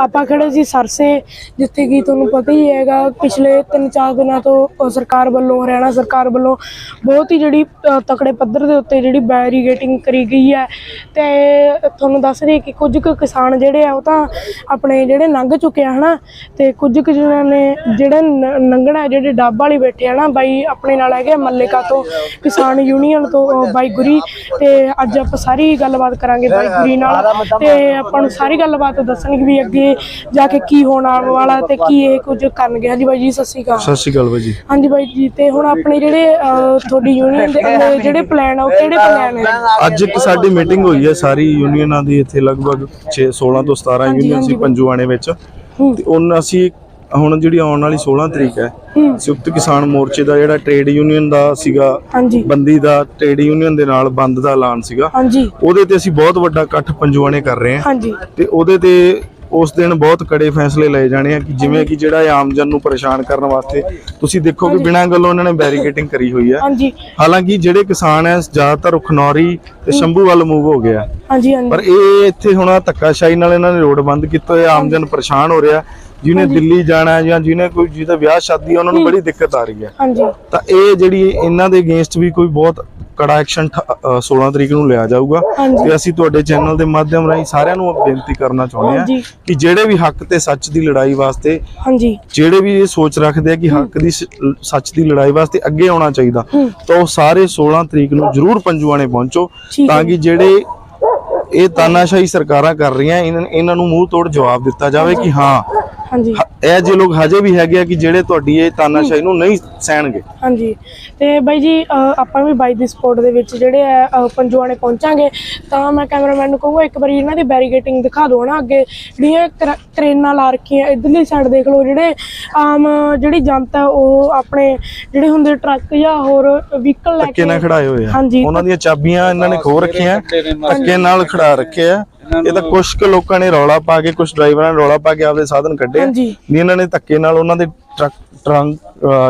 ਆਪਾਂ ਖੜੇ ਸੀ ਸਰਸੇ ਜਿੱਥੇ ਕਿ ਤੁਹਾਨੂੰ ਪਤਾ ਹੀ ਹੈਗਾ ਪਿਛਲੇ 3-4 ਦਿਨਾਂ ਤੋਂ ਸਰਕਾਰ ਵੱਲੋਂ ਹਰਿਆਣਾ ਸਰਕਾਰ ਵੱਲੋਂ ਬਹੁਤ ਹੀ ਜਿਹੜੀ ਤਕੜੇ ਪੱਧਰ ਦੇ ਉੱਤੇ ਜਿਹੜੀ ਬੈਰੀਗੇਟਿੰਗ ਕਰੀ ਗਈ ਹੈ। ਤੇ ਤੁਹਾਨੂੰ ਦੱਸ ਰਹੀ ਕਿ ਕੁਝ ਕੁ ਕਿਸਾਨ ਜਿਹੜੇ ਆ ਉਹ ਤਾਂ ਆਪਣੇ ਜਿਹੜੇ ਲੰਘ ਚੁੱਕੇ ਆ ਹਨਾ? ਤੇ ਕੁਝ ਕੁ ਜਿਹਨਾਂ ਨੇ ਜਿਹੜੇ ਨ- ਲੰਘਣਾ ਜਿਹੜੇ ਡੱਬ ਵਾਲੀ ਬੈਠੇ ਆ ਨਾ ਬਾਈ ਆਪਣੇ ਨਾਲ ਹੈਗੇ ਆ ਮੱਲੇਕਾ ਤੋਂ ਕਿਸਾਨ ਯੂਨੀਅਨ ਤੋਂ ਅ, ਬਾਈ ਗੁਰੀ। ਤੇ ਅੱਜ ਆਪਾਂ ਸਾਰੀ ਗੱਲਬਾਤ ਕਰਾਂਗੇ ਬਾਈ ਗੁਰੀ ਨਾਲ। ਤੇ ਆਪਾਂ ਨੂੰ ਸਾਰੀ ਗੱਲਬਾਤ ਦੱਸਣਗੇ ਵੀ ਅੱਗੇ ਜਾ ਕੇ ਕੀ ਹੋਣਾ ਵਾਲਾ ਤੇ ਕੀ ਇਹ ਕੁਝ ਕਰਨਗੇ ਹਾਂਜੀ ਬਾਈ ਜੀ ਸਤਿ ਸ਼੍ਰੀ ਅਕਾਲ। ਸਤਿ ਸ਼੍ਰੀ ਅਕਾਲ ਬਾਈ ਜੀ। ਹਾਂਜੀ ਬਾਈ ਜੀ ਤੇ ਹੁਣ ਆਪਣੇ ਜਿਹੜੇ ਤੁਹਾਡੀ ਯੂਨੀਅਨ ਦੇ ਜਿਹੜੇ ਪਲਾਨ ਆ ਉਹ ਕਿਹੜੇ ਪਲਾਨ ਨੇ? ਅੱਜ ਇੱਕ ਸਾਡੀ ਮੀਟਿੰਗ ਹੋਈ ਹੈ ਸਾਰੀ ਯੂਨੀਅਨਾਂ ਦੀ ਇੱਥੇ ਲਗਭਗ 6 16 ਤੋਂ 17 ਹਾਂਜੀ, ਯੂਨੀਅਨ ਸੀ ਹਾਂਜੀ। ਪੰਜੂਆਣੇ ਵਿੱਚ। ਤੇ ਉਹਨਾਂ ਅਸੀਂ ਹੁਣ ਜਿਹੜੀ ਆਉਣ ਵਾਲੀ 16 ਤਰੀਕ ਹੈ ਹੂੰ। ਸੰਯੁਕਤ ਕਿਸਾਨ ਮੋਰਚੇ ਦਾ ਜਿਹੜਾ ਟ੍ਰੇਡ ਯੂਨੀਅਨ ਦਾ ਸੀਗਾ ਹਾਂਜੀ। ਬੰਦੀ ਦਾ ਟ੍ਰੇਡ ਯੂਨੀਅਨ ਦੇ ਨਾਲ ਬੰਦ ਦਾ ਐਲਾਨ ਸੀਗਾ। ਹਾਂਜੀ। ਉਹਦੇ ਤੇ ਅਸੀਂ ਬਹੁਤ ਵੱਡਾ ਇਕੱਠ ਪੰਜੂਆਣੇ ਕਰ ਰਹੇ ਹਾਂ। ਹਾਂਜੀ। ਤੇ ਉਹਦੇ ਤੇ ਉਸ ਦਿਨ ਬਹੁਤ ਕੜੇ ਫੈਸਲੇ ਲਏ ਜਾਣੇ ਆ ਕਿ ਜਿਵੇਂ ਕਿ ਜਿਹੜਾ ਇਹ ਆਮ ਜਨ ਨੂੰ ਪਰੇਸ਼ਾਨ ਕਰਨ ਵਾਸਤੇ ਤੁਸੀਂ ਦੇਖੋ ਕਿ ਬਿਨਾਂ ਗੱਲੋਂ ਉਹਨਾਂ ਨੇ ਬੈਰੀਕੇਟਿੰਗ ਕਰੀ ਹੋਈ ਹੈ ਹਾਂਜੀ। ਹਾਲਾਂਕਿ ਜਿਹੜੇ ਕਿਸਾਨ ਐ ਜ਼ਿਆਦਾਤਰ ਖਨੌਰੀ ਤੇ ਸ਼ੰਭੂ ਵੱਲ ਮੂਵ ਹੋ ਗਿਆ ਹਾਂਜੀ ਹਾਂਜੀ। ਪਰ ਇਹ ਇੱਥੇ ਹੁਣ ਆਹ ਧੱਕਾਸ਼ਾਹੀ ਨਾਲ ਇਹਨਾਂ ਨੇ ਰੋਡ ਬੰਦ ਕੀਤਾ ਹੋਇਆ ਆਮ ਜਨ ਪਰੇਸ਼ਾਨ ਹੋ ਰਿਹਾ। ਜਿਹਨੇ ਦਿੱਲੀ ਜਾਣਾ ਜਾਂ ਜਿਹਨੇ ਕੋਈ ਜਿਹਦਾ ਵਿਆਹ ਸ਼ਾਦੀ ਉਹਨਾਂ ਨੂੰ ਬੜੀ ਦਿੱਕਤ ਆ ਰਹੀ ਹੈ। ਹਾਂਜੀ। ਤਾਂ ਇਹ ਜਿਹੜੀ ਇਹਨਾਂ ਦੇ ਅਗੇਂਸਟ ਵੀ ਕੋਈ ਬਹੁਤ ਕੜਾ ਐਕਸ਼ਨ 16 ਤਰੀਕ ਨੂੰ ਲਿਆ ਜਾਊਗਾ। ਤੇ ਅਸੀਂ ਤੁਹਾਡੇ ਚੈਨਲ ਦੇ ਮਾਧਿਅਮ ਰਾਹੀਂ ਸਾਰਿਆਂ ਨੂੰ ਬੇਨਤੀ ਕਰਨਾ ਚਾਹੁੰਦੇ। ਹਾਂ ਕਿ ਜਿਹੜੇ ਵੀ ਹੱਕ ਤੇ ਸੱਚ ਦੀ ਲੜਾਈ ਵਾਸਤੇ ਹਾਂਜੀ ਜਿਹੜੇ ਵੀ ਇਹ ਸੋਚ ਰੱਖਦੇ ਆ ਕਿ ਹੱਕ ਦੀ ਸੱਚ ਦੀ ਲੜਾਈ ਵਾਸਤੇ ਅੱਗੇ ਆਉਣਾ ਚਾਹੀਦਾ। ਤਾਂ ਉਹ ਸਾਰੇ 16 ਤਰੀਕ ਨੂੰ ਜ਼ਰੂਰ ਪੰਜੂਆਣੇ ਪਹੁੰਚੋ। ਤਾਂ ਕਿ ਜਿਹੜੇ ਇਹ ਤਾਨਾਸ਼ਾਹੀ ਸਰਕਾਰਾਂ ਕਰ ਰਹੀਆਂ ਇਹਨਾਂ ਨੂੰ ਮੂੰਹ ਤੋੜ ਜਵਾਬ ਦਿੱਤਾ ਜਾਵੇ ਕਿ ਹਾਂ ਹਾਂਜੀ। ਇਹ ਜੇ ਲੋਕ ਹਜੇ ਵੀ ਹੈਗੇ ਆ ਕਿ ਜਿਹੜੇ ਤੁਹਾਡੀ ਇਹ ਤਾਨਾਸ਼ਾਹੀ ਨੂੰ ਨਹੀਂ ਸਹਿਣਗੇ। ਹਾਂਜੀ। ਤੇ ਬਾਈ ਜੀ ਆਪਾਂ ਵੀ ਬਾਈ ਦੀ ਸਪੋਰਟ ਦੇ ਵਿੱਚ ਜਿਹੜੇ ਆ ਅ, ਪੰਜੂਆਣੇ ਪਹੁੰਚਾਂਗੇ। ਤਾਂ ਮੈਂ ਕੈਮਰਾਮੈਨ ਨੂੰ ਕਹੂੰਗਾ ਇੱਕ ਵਾਰੀ ਇਹਨਾਂ ਦੀ ਬੈਰੀਗੇਟਿੰਗ ਦਿਖਾ ਦਿਓ ਨਾ ਅੱਗੇ। ਜਿਹੜੀਆਂ ਕਰੇਨਾਂ ਲਾ ਰੱਖੀਆਂ ਇਧਰਲੀ ਸਾਈਡ ਦੇਖ ਲਓ ਜਿਹੜੇ ਆਮ ਜਿਹੜੀ ਜਨਤਾ ਉਹ ਆਪਣੇ ਜਿਹੜੇ ਹੁੰਦੇ ਟਰੱਕ ਜਾਂ ਹੋਰ ਵਹੀਕਲ ਲੈ ਕੇ ਖੜਾਏ ਹੋਏ ਆ। ਉਹਨਾਂ ਦੀਆਂ ਚਾਬੀਆਂ ਇਹਨਾਂ ਨੇ ਖੋ ਰੱਖੀਆਂ ਧੱਕੇ ਨਾਲ ਖੜਾ ਰੱਖੇ ਆ। ਇਹ ਤਾਂ ਕੁਝ ਕੁ ਲੋਕਾਂ ਨੇ ਰੌਲਾ ਪਾ ਕੇ ਕੁਝ ਡਰਾਈਵਰਾਂ ਨੇ ਰੌਲਾ ਪਾ ਕੇ ਆਪਦੇ ਸਾਧਨ ਕੱਢੇ। ਵੀ ਇਹਨਾਂ ਨੇ ਧੱਕੇ ਨਾਲ ਉਹਨਾਂ ਦੇ ਟਰੱਕ ਟਰੰਕ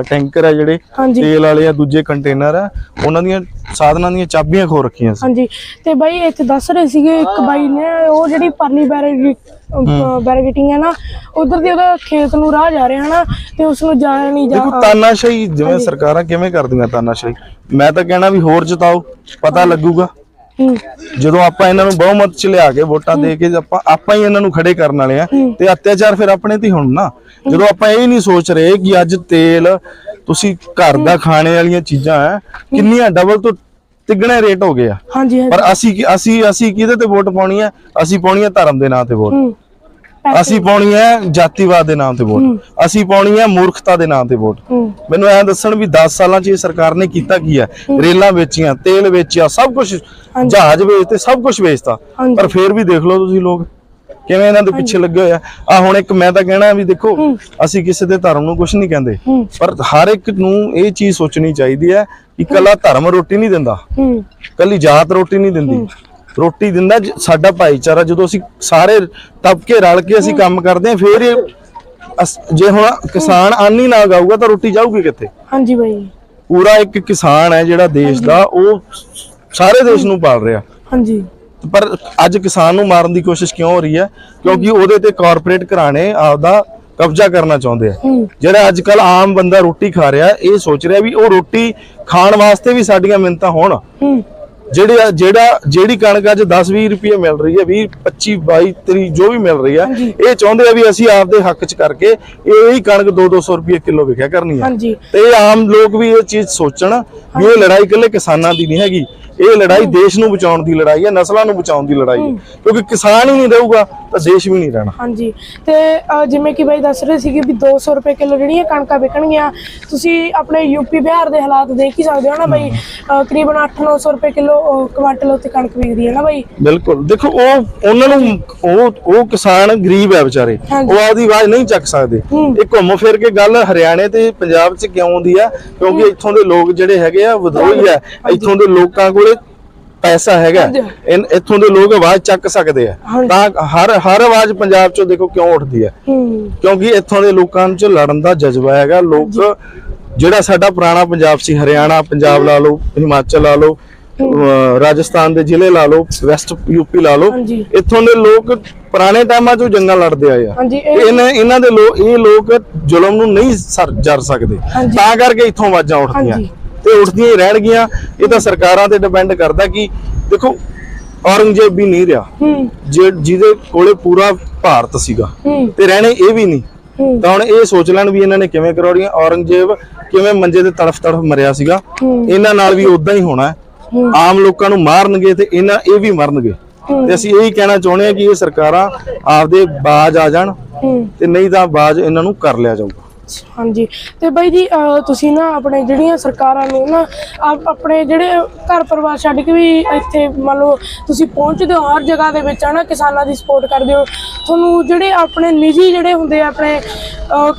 ਟੈਂਕਰ ਆ ਜਿਹੜੇ। ਤੇਲ ਵਾਲੇ ਆ ਦੂਜੇ ਕੰਟੇਨਰ ਆ ਉਹਨਾਂ ਦੀਆਂ ਸਾਧਨਾਂ ਦੀਆਂ ਚਾਬੀਆਂ ਖੋ ਰੱਖੀਆਂ ਸੀ। ਹਾਂਜੀ। ਤੇ ਬਾਈ ਇੱਥੇ ਦੱਸ ਰਹੇ ਸੀਗੇ ਇੱਕ ਬਾਈ ਨੇ ਉਹ ਜਿਹੜੀ ਪਰਲੀ ਬੈਰੀਗੇਟਿੰਗ ਹੈ ਨਾ ਉਧਰ ਦੀ ਉਹਦਾ ਖੇਤ ਨੂੰ ਰਾਹ ਜਾ ਰਿਹਾ ਨਾ ਤੇ ਉਸ ਨੂੰ ਜਾ ਨਹੀਂ ਜਾ ਦੇਖੋ ਤਾਨਾਸ਼ਾਹੀ ਜਿਵੇਂ ਸਰਕਾਰਾਂ ਕਿਵੇਂ ਕਰਦੀਆਂ ਤਾਨਾਸ਼ਾਹੀ? ਮੈਂ ਤਾਂ ਕਹਿਣਾ ਵੀ ਹੋਰ ਜਿਤਾਓ ਪਤਾ ਲੱਗੂਗਾ। ਜਦੋਂ ਆਪਾਂ ਇਹਨਾਂ ਨੂੰ ਬਹੁਮਤ ਚ ਲਿਆ ਕੇ ਵੋਟਾਂ ਦੇ ਕੇ ਆਪਾਂ ਆਪਾਂ ਹੀ ਇਹਨਾਂ ਨੂੰ ਖੜੇ ਕਰਨ ਵਾਲੇ ਆ ਤੇ ਅਤਿਆਚਾਰ ਫਿਰ ਆਪਣੇ ਤੇ ਹੋਣ ਨਾ। ਜਦੋਂ ਆਪਾਂ ਇਹ ਨਹੀਂ ਸੋਚ ਰਹੇ ਕਿ ਅੱਜ ਤੇਲ ਤੁਸੀਂ ਘਰ ਦਾ ਖਾਣੇ ਵਾਲੀਆਂ ਚੀਜ਼ਾਂ ਕਿੰਨੀਆਂ ਡਬਲ ਤੋਂ ਤਿੱਗਣੇ ਰੇਟ ਹੋ ਗਏ ਆ। ਪਰ ਅਸੀਂ ਅਸੀਂ ਅਸੀਂ ਕਿਹਦੇ ਤੇ ਵੋਟ ਪਾਉਣੀ ਹੈ ਅਸੀਂ ਪਾਉਣੀ ਹੈ ਧਰਮ ਦੇ ਨਾਂ ਤੇ ਵੋਟ। ਅਸੀਂ ਪਾਉਣੀ ਹੈ ਜਾਤੀਵਾਦ ਦੇ ਨਾਮ ਤੇ ਵੋਟ। ਅਸੀਂ ਪਾਉਣੀ ਹੈ ਮੂਰਖਤਾ ਦੇ ਨਾਮ ਤੇ ਵੋਟ। ਮੈਨੂੰ ਐਂ ਦੱਸਣ ਵੀ 10 ਸਾਲਾਂ 'ਚ ਇਹ ਸਰਕਾਰ ਨੇ ਕੀਤਾ ਕੀ ਹੈ? ਰੇਲਾਂ ਵੇਚੀਆਂ ਤੇਲ ਵੇਚਿਆ ਸਭ ਕੁਝ ਜਹਾਜ਼ ਵੇਚਤੇ ਸਭ ਕੁਝ ਵੇਚਤਾ। ਪਰ ਫੇਰ ਵੀ ਦੇਖ ਲਓ ਤੁਸੀਂ ਲੋਕ ਕਿਵੇਂ ਇਹਨਾਂ ਦੇ ਪਿੱਛੇ ਲੱਗੇ ਹੋਏ ਆ। ਹੁਣ ਇੱਕ ਮੈਂ ਤਾਂ ਕਹਿਣਾ ਵੀ ਦੇਖੋ ਅਸੀਂ ਕਿਸੇ ਦੇ ਧਰਮ ਨੂੰ ਕੁਝ ਨਹੀਂ ਕਹਿੰਦੇ। ਪਰ ਹਰ ਇੱਕ ਨੂੰ ਇਹ ਚੀਜ਼ ਸੋਚਣੀ ਚਾਹੀਦੀ ਹੈ ਕਿ ਕੱਲਾ ਧਰਮ ਰੋਟੀ ਨਹੀਂ ਦਿੰਦਾ। ਕੱਲੀ ਜਾਤ ਰੋਟੀ ਨਹੀਂ ਦਿੰਦੀ। ਰੋਟੀ ਦਿੰਦਾ ਸਾਡਾ ਭਾਈਚਾਰਾ ਜਦੋਂ ਅਸੀਂ ਸਾਰੇ ਤਬਕੇ ਰਲ ਕੇ ਅਸੀਂ ਕੰਮ ਕਰਦੇ ਹਾਂ ਫੇਰ ਇਹ ਜੇ ਹੁਣ ਕਿਸਾਨ ਹੀ ਨਾ ਗਾਊਗਾ ਤਾਂ ਰੋਟੀ ਜਾਊਗੀ ਕਿੱਥੇ? ਹਾਂਜੀ ਬਾਈ। ਪੂਰਾ ਇੱਕ ਕਿਸਾਨ ਹੈ ਜਿਹੜਾ ਦੇਸ਼ ਦਾ ਉਹ ਸਾਰੇ ਦੇਸ਼ ਨੂੰ ਪਾਲ ਰਿਹਾ। ਹਾਂਜੀ। ਪਰ ਅੱਜ ਕਿਸਾਨ ਨੂੰ ਮਾਰਨ ਦੀ ਕੋਸ਼ਿਸ਼ ਕਿਉਂ ਹੋ ਰਹੀ ਹੈ? ਕਿਉਂਕਿ ਉਹਦੇ ਤੇ ਕਾਰਪੋਰੇਟ ਘਰਾਣੇ ਆਪਦਾ ਕਬਜ਼ਾ ਕਰਨਾ ਚਾਹੁੰਦੇ ਆ। ਜਿਹੜਾ ਅੱਜ ਕੱਲ ਆਮ ਬੰਦਾ ਰੋਟੀ ਖਾ ਰਿਹਾ ਇਹ ਸੋਚ ਰਿਹਾ ਵੀ ਉਹ ਰੋਟੀ ਖਾਣ ਵਾਸਤੇ ਵੀ ਸਾਡੀਆਂ ਮਿੰਤਾਂ ਹੋਣ। ਜਿਹੜੇ ਜਿਹੜਾ ਜਿਹੜੀ ਕਣਕ ਅੱਜ 10 20 ਰੁਪਏ ਮਿਲ ਰਹੀ ਹੈ 20 25 22 30 ਜੋ ਵੀ ਮਿਲ ਰਹੀ ਹੈ ਹਾਂਜੀ। ਇਹ ਚਾਹੁੰਦੇ ਆ ਵੀ ਅਸੀਂ ਆਪਦੇ ਹੱਕ 'ਚ ਕਰਕੇ ਇਹ ਹੀ ਕਣਕ 2 200 ਰੁਪਏ ਕਿਲੋ ਵਿਕਿਆ ਕਰਨੀ ਹੈ ਤੇ ਆਮ ਲੋਕ ਵੀ ਇਹ ਚੀਜ਼ ਸੋਚਣ ਵੀ ਇਹ ਲੜਾਈ ਇਕੱਲੇ ਕਿਸਾਨਾਂ ਦੀ ਨਹੀਂ ਹੈਗੀ। ਇਹ ਲੜਾਈ ਦੇਸ਼ ਨੂੰ ਬਚਾਉਣ ਦੀ ਲੜਾਈ ਹੈ ਨਸਲਾਂ ਨੂੰ ਬਚਾਉਣ ਦੀ ਲੜਾਈ ਹੈ। ਕਿਉਂਕਿ ਕਿਸਾਨ ਹੀ ਨਹੀਂ ਰਹੂਗਾ। ਤਾਂ ਦੇਸ਼ ਵੀ ਨਹੀਂ ਰਹਿਣਾ। ਹਾਂਜੀ। ਤੇ ਜਿਵੇਂ ਕਿ ਬਾਈ ਦੱਸ ਰਹੇ ਸੀਗੇ ਵੀ 200 ਰੁਪਏ ਕਿਲੋ ਜਿਹੜੀਆਂ ਕਣਕਾਂ ਵਿਕਣਗੀਆਂ ਤੁਸੀਂ ਆਪਣੇ ਯੂਪੀ ਬਿਹਾਰ ਦੇ ਹਾਲਾਤ ਦੇਖ ਹੀ ਸਕਦੇ ਹੋ ਨਾ ਬਾਈ? ਕਰੀਬਨ 8-900 ਰੁਪਏ ਕਿਲੋ ਕੁਆਂਟਲ ਉੱਤੇ ਕਣਕ ਵਿਕਦੀ ਹੈ ਨਾ ਬਾਈ? ਬਿਲਕੁਲ। ਦੇਖੋ ਉਹ ਉਹਨਾਂ ਨੂੰ ਉਹ ਉਹ ਕਿਸਾਨ ਗਰੀਬ ਹੈ ਵਿਚਾਰੇ। ਉਹ ਆਪਦੀ ਆਵਾਜ਼ ਨਹੀਂ ਚੱਕ ਸਕਦੇ। ਇਹ ਘੁੰਮ ਫਿਰ ਕੇ ਗੱਲ ਹਰਿਆਣੇ ਤੇ ਪੰਜਾਬ 'ਚ ਕਿਉਂ ਆਉਂਦੀ ਆ? ਕਿਉਂਕਿ ਇੱਥੋਂ ਦੇ ਲੋਕ ਜਿਹੜੇ ਹੈਗੇ ਆ ਵਿਦਰੋਹੀ ਆ। ਇੱਥੋਂ ਦੇ ਲੋਕਾਂ ਕੋਲੇ ਪੈਸਾ ਹੈਗਾ। ਇਨ- ਇੱਥੋਂ ਦੇ ਲੋਕ ਆਵਾਜ਼ ਚੱਕ ਸਕਦੇ ਆ। ਤਾਂ ਹਰ ਹਰ ਆਵਾਜ਼ ਪੰਜਾਬ 'ਚੋਂ ਦੇਖੋ ਕਿਉਂ ਉੱਠਦੀ ਹੂੰ। ਕਿਉਂਕਿ ਇੱਥੋਂ ਦੇ ਲੋਕਾਂ 'ਚ ਲੜਨ ਦਾ ਜਜ਼ਬਾ ਹੈਗਾ। ਲੋਕ ਜਿਹੜਾ ਸਾਡਾ ਪੁਰਾਣਾ ਪੰਜਾਬ ਸੀ ਹਰਿਆਣਾ ਪੰਜਾਬ ਲਾ ਲਓ ਹਿਮਾਚਲ ਲਾ ਲਓ ਅਹ ਰਾਜਸਥਾਨ ਦੇ ਜ਼ਿਲ੍ਹੇ ਲਾ ਲਓ ਵੈਸਟ ਯੂਪੀ ਲਾ ਲਓ ਹਾਂਜੀ। ਇੱਥੋਂ ਦੇ ਲੋਕ ਪੁਰਾਣੇ ਟਾਈਮਾਂ 'ਚੋਂ ਜੰਗਾਂ ਲੜਦੇ ਆਏ ਆ। ਹਾਂਜੀ ਇਹ ਇਹਨਾਂ ਇਹਨਾਂ ਦੇ ਲੋਕ ਇਹ ਲੋਕ ਜ਼ੁਲਮ ਨੂੰ ਨਹੀਂ ਸਰ ਜਰ ਸਕਦੇ। ਹਾਂਜੀ। ਤਾਂ ਕਰਕੇ ਇੱਥੋਂ ਆਵਾਜ਼ਾਂ ਉੱਠਦੀਆਂ। ਹਾਂਜੀ। ਤੇ ਉੱਠਦੀਆਂ ਹੀ ਰਹਿਣਗੀਆਂ। ਇਹ ਤਾਂ ਸਰਕਾਰਾਂ ਤੇ ਡਿਪੈਂਡ ਕਰਦਾ ਕਿ ਦੇਖੋ ਔਰੰਗਜ਼ੇਬ ਵੀ ਨਹੀਂ ਰਿਹਾ। ਜਿਹਦੇ ਕੋਲੇ ਪੂਰਾ ਭਾਰਤ ਸੀਗਾ ਤੇ ਰਹਿਣੇ ਇਹ ਵੀ ਨਹੀਂ। ਤਾਂ ਹੁਣ ਇਹ ਸੋਚ ਲੈਣ ਵੀ ਇਹਨਾਂ ਨੇ ਕਿਵੇਂ ਕਰੋੜੀਆਂ। ਔਰੰਗਜ਼ੇਬ ਕਿਵੇਂ ਮੰਜੇ ਤੇ ਤੜਫ ਤੜਫ ਮਰਿਆ ਸੀਗਾ। ਇਹਨਾਂ ਨਾਲ ਵੀ ਉਦਾਂ ਹੀ ਹੋਣਾ। ਆਮ ਲੋਕਾਂ ਨੂੰ ਮਾਰਨਗੇ ਤੇ ਇਹਨਾਂ ਇਹ ਵੀ ਮਰਨਗੇ। ਤੇ ਅਸੀਂ ਇਹੀ ਕਹਿਣਾ ਚਾਹੁੰਦੇ ਹਾਂ ਕਿ ਇਹ ਸਰਕਾਰਾਂ ਆਪਦੇ ਬਾਜ ਆ ਜਾਣ ਤੇ ਨਹੀਂ ਤਾਂ ਬਾਜ ਇਹਨਾਂ ਨੂੰ ਕਰ ਲਿਆ ਜਾਊਗਾ। ਹਾਂਜੀ। ਤੇ ਬਾਈ ਜੀ ਤੁਸੀਂ ਨਾ ਆਪਣੇ ਜਿਹੜੀਆਂ ਸਰਕਾਰਾਂ ਨੂੰ ਨਾ ਆਪ- ਆਪਣੇ ਜਿਹੜੇ ਘਰ ਪਰਿਵਾਰ ਛੱਡ ਕੇ ਵੀ ਇੱਥੇ ਮੰਨ ਲਓ ਤੁਸੀਂ ਪਹੁੰਚਦੇ ਹੋ ਹਰ ਜਗ੍ਹਾ ਦੇ ਵਿੱਚ ਹਨਾ ਕਿਸਾਨਾਂ ਦੀ ਸਪੋਰਟ ਕਰਦੇ ਹੋ। ਤੁਹਾਨੂੰ ਜਿਹੜੇ ਆਪਣੇ ਨਿੱਜੀ ਜਿਹੜੇ ਹੁੰਦੇ ਆ ਆਪਣੇ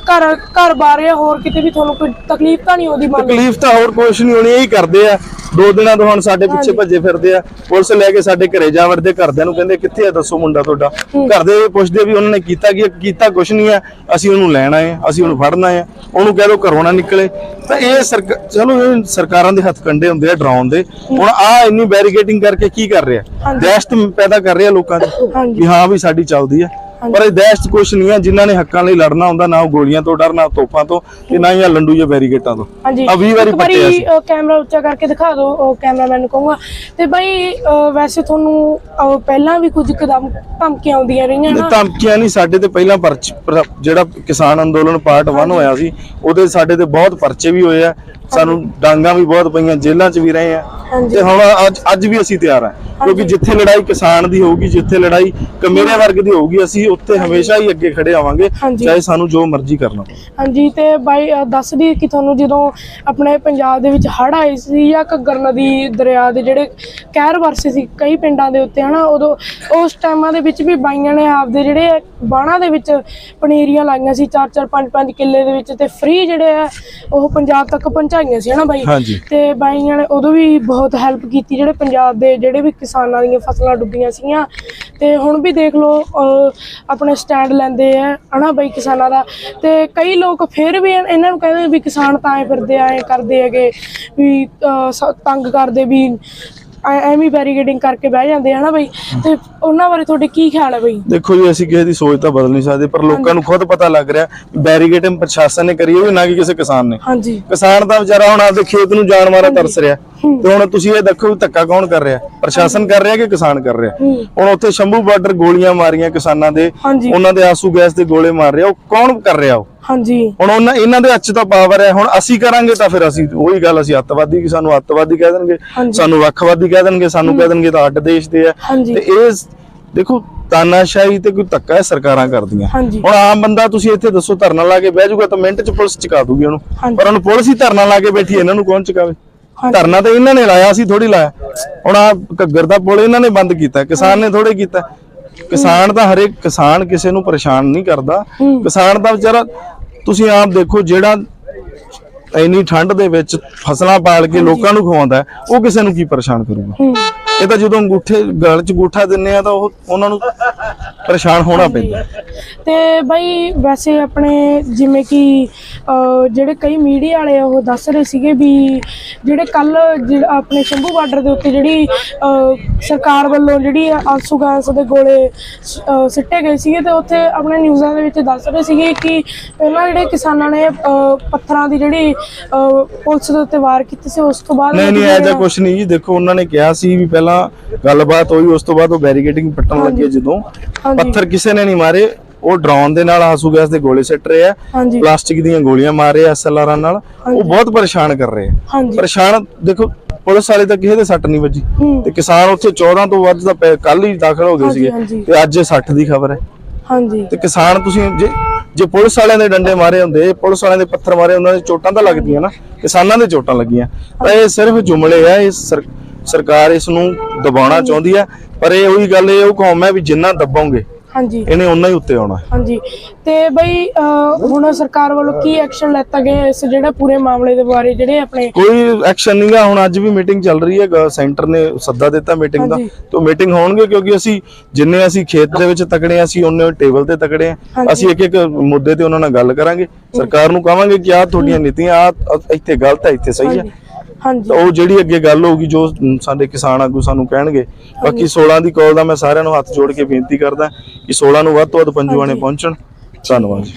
ਘਰ ਘਰ ਬਾਰੇ ਜਾਂ ਹੋਰ ਕਿਤੇ ਵੀ ਤੁਹਾਨੂੰ ਕੋਈ ਤਕਲੀਫ ਤਾਂ ਨਹੀਂ ਆਉਂਦੀ ਮੰਨ ਤਕਲੀਫ ਤਾਂ ਹੋਰ ਕੁਛ ਨਹੀਂ ਹੋਣੀ ਇਹੀ ਕਰਦੇ ਆ। ਦੋ ਦਿਨਾਂ ਤੋਂ ਹੁਣ ਸਾਡੇ ਪਿੱਛੇ ਭੱਜੇ ਫਿਰਦੇ ਆ। ਪੁਲਿਸ ਲੈ ਕੇ ਸਾਡੇ ਘਰੇ ਜਾ ਵੜਦੇ ਘਰਦਿਆਂ ਨੂੰ ਕਹਿੰਦੇ ਕਿੱਥੇ ਆ ਦੱਸੋ ਮੁੰਡਾ ਤੁਹਾਡਾ? ਘਰ ਦੇ ਪੁੱਛਦੇ ਵੀ ਉਹਨਾਂ ਨੇ ਕੀਤਾ ਕੀ ਕੀਤਾ ਕੁਛ ਨਹੀਂ ਆ। ਅਸੀਂ ਉਹਨੂੰ ਲੈਣ ਆਏ ਅਸੀਂ ਉਹਨੂੰ ਫੜਨਾ ਆ ਉਹਨੂੰ ਕਹਿ ਦੋ ਘਰੋਂ ਨਾ ਨਿਕਲੇ। ਤਾਂ ਇਹ ਸਰਕ- ਚਲੋ ਇਹ ਸਰਕਾਰਾਂ ਦੇ ਹੱਥ ਕੰਡੇ ਹੁੰਦੇ ਆ ਡਰਾਉਣ ਦੇ। ਹੁਣ ਆ ਇੰਨੀ ਬੈਰੀਕੇਡਿੰਗ ਕਰਕੇ ਕੀ ਕਰ ਰਿਹਾ। ਦਹਿਸ਼ਤ ਪੈਦਾ ਕਰ ਰਿਹਾ ਲੋਕਾਂ ਹਾਂਜੀ। ਵੀ ਹਾਂ ਵੀ ਸਾਡੀ ਚੱਲਦੀ ਆ। ਪਰ ਇਹ ਦਹਿਸ਼ਤ ਕੁਛ ਨਹੀਂ ਆ ਜਿਨ੍ਹਾਂ ਨੇ ਹੱਕਾਂ ਲਈ ਲੜਨਾ ਹੁੰਦਾ ਨਾ ਉਹ ਗੋਲੀਆਂ ਤੋਂ ਡਰਨਾ ਤੋਪਾਂ ਤੋਂ ਤੇ ਨਾ ਹੀ ਆ ਲੰਡੂ ਜਾਂ ਬੈਰੀਕੇਟਾਂ ਤੋਂ। ਹਾਂਜੀ। ਆ 20 ਵਾਰੀ ਇੱਕ ਪੱਟਿਆ ਸੀ। ਅਹ, ਕੈਮਰਾ ਉੱਚਾ ਕਰਕੇ ਦਿਖਾ ਦਿਓ ਉਹ ਕੈਮਰਾਮੈਨ ਨੂੰ ਕਹੂੰਗਾ। ਤੇ ਬਾਈ ਵੈਸੇ ਤੁਹਾਨੂੰ ਪਹਿਲਾਂ ਵੀ ਕੁਝ ਕਦਮ ਧਮਕੀਆਂ ਆਉਂਦੀਆਂ ਰਹੀਆਂ ਨਾ? ਧਮਕੀਆਂ ਨਹੀਂ ਸਾਡੇ ਤੇ ਪਹਿਲਾਂ ਪਰਚ ਪਰ- ਜਿਹੜਾ ਕਿਸਾਨ ਅੰਦੋਲਨ ਪਾਰਟ 1 ਹੋਇਆ ਸੀ ਉਹਦੇ ਸਾਡੇ ਤੇ ਬਹੁਤ ਪਰਚੇ ਵੀ ਹੋਏ ਆ। ਸਾਨੂੰ ਡਾਂਗਾ ਵੀ ਬਹੁਤ ਪਈਆਂ ਜੇਲ੍ਹਾਂ 'ਚ ਵੀ ਰਹੇ ਆ। ਤੇ ਹੁਣ ਅੱਜ ਅੱਜ ਵੀ ਅਸੀਂ ਤਿਆਰ ਆ ਕਿਉਂਕਿ ਜਿੱਥੇ ਲੜਾਈ ਕਿਸਾਨ ਦੀ ਹੋਊਗੀ ਜਿੱਥੇ ਲੜਾਈ ਕਮੇਰੇ ਵਰਗ ਦੀ ਹੋਊਗੀ ਅਸੀਂ ਉੱਥੇ ਹਮੇਸ਼ਾ ਹੀ ਅੱਗੇ ਖੜੇ ਆਵਾਂਗੇ। ਚਾਹੇ ਸਾਨੂੰ ਜੋ ਮਰਜ਼ੀ ਕਰਨਾ ਪਵੇ। ਹਾਂਜੀ ਤੇ ਬਾਈ ਦੱਸ ਦਈਏ ਕਿ ਤੁਹਾਨੂੰ ਜਦੋਂ ਆਪਣੇ ਪੰਜਾਬ ਦੇ ਵਿੱਚ ਹੜ੍ਹ ਆਏ ਸੀ ਜਾਂ ਘੱਗਰ ਨਦੀ ਦਰਿਆ ਦੇ ਜਿਹੜੇ ਕਹਿਰ ਵਰਸੇ ਸੀ ਕਈ ਪਿੰਡਾਂ ਦੇ ਉੱਤੇ ਹਨਾ ਉਦੋਂ ਉਸ ਟਾਈਮਾਂ ਦੇ ਵਿੱਚ ਵੀ ਬਾਈਆਂ ਨੇ ਆਪਦੇ ਜਿਹੜੇ ਬਾਣਾ ਦੇ ਵਿੱਚ ਪਨੀਰੀਆਂ ਲਾਈਆਂ ਸੀ 4-4 5-5 ਕਿੱਲੇ ਦੇ ਵਿੱਚ ਤੇ ਫ੍ਰੀ ਜਿਹੜੇ ਆ ਉਹ ਪੰਜਾਬ ਤੱਕ ਪਹੁੰਚਾਈਆਂ ਸੀ ਹਨਾ ਬਾਈ? ਹਾਂਜੀ। ਤੇ ਬਾਈਆਂ ਨੇ ਉਦੋਂ ਵੀ ਬਹੁਤ ਹੈਲਪ ਕੀਤੀ ਜਿਹੜੇ ਪੰਜਾਬ ਦੇ ਜਿਹੜੇ ਵੀ ਕਿਸਾਨਾਂ ਦੀਆਂ ਫਸਲਾਂ ਡੁੱਬੀਆਂ ਸੀਗੀਆਂ। ਤੇ ਹੁਣ ਵੀ ਦੇਖ ਲਓ ਅਹ, ਆਪਣੇ ਸਟੈਂਡ ਲੈਂਦੇ ਆ ਹਨਾ ਬਾਈ ਕਿਸਾਨਾਂ ਦਾ। ਤੇ ਕਈ ਲੋਕ ਫਿਰ ਵੀ ਇਹਨਾਂ ਨੂੰ ਕਹਿੰਦੇ ਵੀ ਕਿਸਾਨ ਤਾਂ ਐ ਫਿਰਦੇ ਆ ਐ ਕਰਦੇ ਹੈਗੇ ਵੀ ਅਹ, ਸ- ਤੰਗ ਕਰਦੇ ਵੀ ਐ- ਐਵੇਂ ਬੈਰੀਗੇਡਿੰਗ ਕਰਕੇ ਬਹਿ ਜਾਂਦੇ ਆ ਨਾ ਬਈ। ਤੇ ਉਹਨਾਂ ਬਾਰੇ ਤੁਹਾਡੇ ਕੀ ਖਿਆਲ ਹੈ ਬਈ? ਦੇਖੋ ਜੀ ਅਸੀਂ ਕਿਸੇ ਦੀ ਸੋਚ ਤਾਂ ਬਦਲ ਨਹੀਂ ਸਕਦੇ ਪਰ ਲੋਕਾਂ ਨੂੰ ਖੁਦ ਪਤਾ ਲੱਗ ਰਿਹਾ ਬੈਰੀਗੇਟਿੰਗ ਪ੍ਰਸ਼ਾਸਨ ਨੇ ਕਰੀ ਹੋਈ ਨਾ ਕਿ ਕਿਸੇ ਕਿਸਾਨ ਨੇ। ਹਾਂਜੀ। ਕਿਸਾਨ ਤਾਂ ਵਿਚਾਰਾ ਹੁਣ ਆਪਦੇ ਖੇਤ ਨੂੰ ਜਾਣ ਮਾਰਾ ਤਰਸ ਰਿਹਾ। ਤੇ ਹੁਣ ਤੁਸੀਂ ਇਹ ਦੇਖੋ ਧੱਕਾ ਕੌਣ ਕਰ ਰਿਹਾ? ਪ੍ਰਸ਼ਾਸਨ ਕਰ ਰਿਹਾ ਕਿ ਕਿਸਾਨ ਕਰ ਰਿਹਾ। ਹੁਣ ਉੱਥੇ ਸ਼ੰਭੂ ਬਾਰਡਰ ਗੋਲੀਆਂ ਮਾਰੀਆਂ ਕਿਸਾਨਾਂ ਦੇ ਉਹਨਾਂ ਦੇ ਆਂਸੂ ਗੈਸ ਦੇ ਗੋਲੇ ਮਾਰ ਰਿਹਾ ਉਹ ਕੌਣ ਕਰ ਰਿਹਾ ਉਹ? ਹਾਂਜੀ। ਹੁਣ ਉਹਨਾਂ ਇਹਨਾਂ ਦੇ 'ਚ ਤਾਂ ਪਾਵਰ ਹੈ ਹੁਣ ਅਸੀਂ ਕਰਾਂਗੇ ਤਾਂ ਫਿਰ ਅਸੀਂ ਉਹੀ ਗੱਲ ਅਸੀਂ ਅੱਤਵਾਦੀ ਕਿ ਸਾਨੂੰ ਅੱਤਵਾਦੀ ਕਹਿ ਦੇਣਗੇ। ਸਾਨੂੰ ਵੱਖਵਾਦੀ ਕਹਿ ਦੇਣਗੇ ਸਾਨੂੰ ਕਹਿ ਦੇਣਗੇ ਤਾਂ ਅੱਡ ਦੇਸ਼ ਦੇ ਆ। ਤੇ ਇਹ ਦੇਖੋ ਤਾਨਾਸ਼ਾਹੀ ਤੇ ਕੋਈ ਧੱਕਾ ਹੈ ਸਰਕਾਰਾਂ ਕਰਦੀਆਂ। ਹੁਣ ਆਮ ਬੰਦਾ ਤੁਸੀਂ ਇੱਥੇ ਦੱਸੋ ਧਰਨਾ ਲਾ ਕੇ ਬਹਿ ਜਾਊਗਾ ਤਾਂ ਮਿੰਟ 'ਚ ਪੁਲਿਸ ਚੁਕਾ ਦੂਗੀ ਉਹਨੂੰ। ਪਰ ਉਹਨੂੰ ਪੁਲਿਸ ਹੀ ਧਰਨਾ ਲਾ ਕੇ ਬੈਠੀ ਇਹਨਾਂ ਨੂੰ ਕੌਣ ਚੁਕਾਵੇ। ਧਰਨਾ ਤਾਂ ਇਹਨਾਂ ਨੇ ਲਾਇਆ ਸੀ ਥੋੜੀ ਲਾਇਆ। ਹੁਣ ਆ ਘੱਗਰ ਦਾ ਪੁਲ ਇਹਨਾਂ ਨੇ ਬੰਦ ਕੀਤਾ ਕਿਸਾਨ ਨੇ ਥੋੜੇ ਕੀਤਾ। ਕਿਸਾਨ ਤਾਂ ਹਰੇਕ ਕਿਸਾਨ ਕਿਸੇ ਨੂੰ ਪਰੇਸ਼ਾਨ ਨਹੀਂ ਕਰਦਾ। ਕਿਸਾਨ ਦਾ ਵਿਚਾਰਾ ਤੁਸੀਂ ਆਪ ਦੇਖੋ ਜਿਹੜਾ ਇੰਨੀ ਠੰਡ ਦੇ ਵਿੱਚ ਫਸਲਾਂ ਪਾਲ ਕੇ ਲੋਕਾਂ ਨੂੰ ਖਵਾਉਂਦਾ ਉਹ ਕਿਸੇ ਨੂੰ ਕੀ ਪਰੇਸ਼ਾਨ ਕਰੂਗਾ? ਇਹ ਤਾਂ ਜਦੋਂ ਅੰਗੂਠੇ ਗਲ 'ਚ ਅੰਗੂਠਾ ਦਿੰਨੇ ਆ ਤਾਂ ਉਹ ਉਹਨਾਂ ਨੂੰ ਪਰੇਸ਼ਾਨ ਹੋਣਾ ਪੈਂਦਾ। ਤੇ ਬਾਈ ਵੈਸੇ ਆਪਣੇ ਜਿਵੇਂ ਕਿ ਜਿਹੜੇ ਕਈ ਮੀਡੀਆ ਵਾਲੇ ਉਹ ਦੱਸ ਰਹੇ ਸੀਗੇ ਵੀ ਜਿਹੜੇ ਕੱਲ ਆਪਣੇ ਸ਼ੰਭੂ ਬਾਰਡਰ ਦੇ ਉੱਤੇ ਜਿਹੜੀ ਸਰਕਾਰ ਵੱਲੋਂ ਜਿਹੜੀ ਆਂਸੂ ਗੈਸ ਦੇ ਗੋਲੇ ਸਿੱਟੇ ਗਏ ਸੀਗੇ ਤੇ ਉੱਥੇ ਆਪਣੇ ਨਿਊਜ਼ਾਂ ਦੇ ਵਿੱਚ ਦੱਸ ਰਹੇ ਸੀਗੇ ਕਿ ਪਹਿਲਾਂ ਜਿਹੜੇ ਕਿਸਾਨਾਂ ਨੇ ਪੱਥਰਾਂ ਦੀ ਜਿਹੜੀ ਪੁਲਿਸ ਦੇ ਉੱਤੇ ਵਾਰ ਕੀਤੀ ਸੀ ਉਸ ਤੋਂ ਬਾਅਦ ਨਹੀਂ ਨਹੀਂ ਐਜਾ ਕੁਝ ਨਹੀਂ ਜੀ। ਦੇਖੋ ਉਹਨਾਂ ਨੇ ਕਿਹਾ ਸੀ ਵੀ ਪਹਿਲਾਂ ਗੱਲਬਾਤ ਹੋਈ ਉਸ ਤੋਂ ਬਾਅਦ ਉਹ ਬੈਰੀਕੇਡਿੰਗ ਪੱਟਣ ਲੱਗੇ ਜਦੋਂ। ਪੱਥਰ ਕਿਸੇ ਨੇ ਨਹੀਂ ਮਾਰੇ। ਉਹ ਡਰਾਉਣ ਦੇ ਨਾਲ ਆਸੂ ਗੈਸ ਦੇ ਗੋਲੇ ਸਿੱਟ ਰਹੇ ਆ। ਪਲਾਸਟਿਕ ਦੀਆਂ ਗੋਲੀਆਂ ਮਾਰ ਰਹੇ ਆ ਐਸਐਲਆਰਾਂ ਨਾਲ। ਉਹ ਬਹੁਤ ਪਰੇਸ਼ਾਨ ਕਰ ਰਹੇ ਆ। ਪਰੇਸ਼ਾਨ ਦੇਖੋ ਪੁਲਿਸ ਵਾਲੇ ਤਾਂ ਕਿਸੇ ਦੇ ਸੱਟ ਨਹੀਂ ਵੱਜੀ। ਤੇ ਕਿਸਾਨ ਉੱਥੇ 14 ਤੋਂ ਵੱਧ ਦਾ ਕੱਲ ਹੀ ਦਾਖਲ ਹੋ ਗਏ ਸੀਗੇ। ਤੇ ਅੱਜ 60 ਦੀ ਖਬਰ ਹੈ। ਹਾਂਜੀ। ਤੇ ਕਿਸਾਨ ਤੁਸੀਂ ਜੇ ਜੇ ਪੁਲਿਸ ਵਾਲਿਆਂ ਦੇ ਡੰਡੇ ਮਾਰੇ ਹੁੰਦੇ ਪੁਲਿਸ ਵਾਲਿਆਂ ਦੇ ਪੱਥਰ ਮਾਰੇ ਉਹਨਾਂ ਦੇ ਚੋਟਾਂ ਤਾਂ ਲੱਗਦੀਆਂ ਨਾ। ਕਿਸਾਨਾਂ ਦੇ ਚੋਟਾਂ ਲੱਗੀਆਂ। ਤਾਂ ਇਹ ਸਿਰਫ ਜੁਮਲੇ ਆ ਇਹ ਸਰ- ਸਰਕਾਰ ਇਸ ਨੂੰ ਦਬਾਉਣਾ ਚਾਹੁੰਦੀ ਹੈ। ਪਰ ਇਹ ਉਹੀ ਗੱਲ ਇਹ ਉਹ ਕੌਮ ਹੈ ਵੀ ਜਿੰਨਾ ਦਬਾਓਗੇ ਹਾਂਜੀ ਇਹਨੇ ਉਹਨਾਂ ਹੀ ਉੱਤੇ ਆਉਣਾ। ਹਾਂਜੀ ਤੇ ਬਈ ਅਹ, ਹੁਣ ਸਰਕਾਰ ਵੱਲੋਂ ਕੀ ਐਕਸ਼ਨ ਲੈਤਾ ਗਿਆ ਇਸ ਜਿਹੜੇ ਪੂਰੇ ਮਾਮਲੇ ਦੇ ਬਾਰੇ ਜਿਹੜੇ ਆਪਣੇ ਕੋਈ ਐਕਸ਼ਨ ਨਹੀਂਗਾ ਹੁਣ ਅੱਜ ਵੀ ਮੀਟਿੰਗ ਚੱਲ ਰਹੀ ਹੈ ਸੈਂਟਰ ਨੇ ਸੱਦਾ ਦਿੱਤਾ ਮੀਟਿੰਗ ਦਾ ਹਾਂਜੀ। ਤੋਂ ਮੀਟਿੰਗ ਹੋਣਗੇ ਕਿਉਂਕਿ ਅਸੀਂ ਜਿੰਨੇ ਅਸੀਂ ਖੇਤ ਦੇ ਵਿੱਚ ਤਕੜੇ ਹਾਂ ਅਸੀਂ ਉਹਨੇ ਟੇਬਲ ਤੇ ਤਕੜੇ ਹਾਂ ਹਾਂਜੀ। ਅਸੀਂ ਇੱਕ ਇੱਕ ਮੁੱਦੇ ਤੇ ਉਹਨਾਂ ਨਾਲ ਗੱਲ ਕਰਾਂਗੇ ਸਰਕਾਰ ਨੂੰ ਕਹਾਂਗੇ ਕਿ ਆਹ ਤੁਹਾਡੀਆਂ ਨੀਤੀਆਂ ਆ ਇੱਥੇ ਗਲਤ ਹੈ ਇੱਥੇ ਸਹੀ ਹੈ ਹਾਂਜੀ। ਹਾਂਜੀ। ਤਾਂ ਉਹ ਜਿਹੜੀ ਅੱਗੇ ਗੱਲ ਹੋਊਗੀ ਜੋ ਸਾਡੇ ਕਿਸਾਨ ਆਗੂ ਸਾਨੂੰ ਕਹਿਣਗੇ ਬਾਕੀ 16 ਦੀ ਕਾਲ ਦਾ ਮੈਂ ਸਾਰਿਆਂ ਨੂੰ ਹੱਥ ਜੋੜ ਕੇ ਬੇਨਤੀ ਕਰਦਾ ਕਿ 16 ਨੂੰ ਵੱਧ ਤੋਂ ਵੱਧ ਪੰਜੂਆਣੇ ਪਹੁੰਚਣ। ਧੰਨਵਾਦ ਜੀ।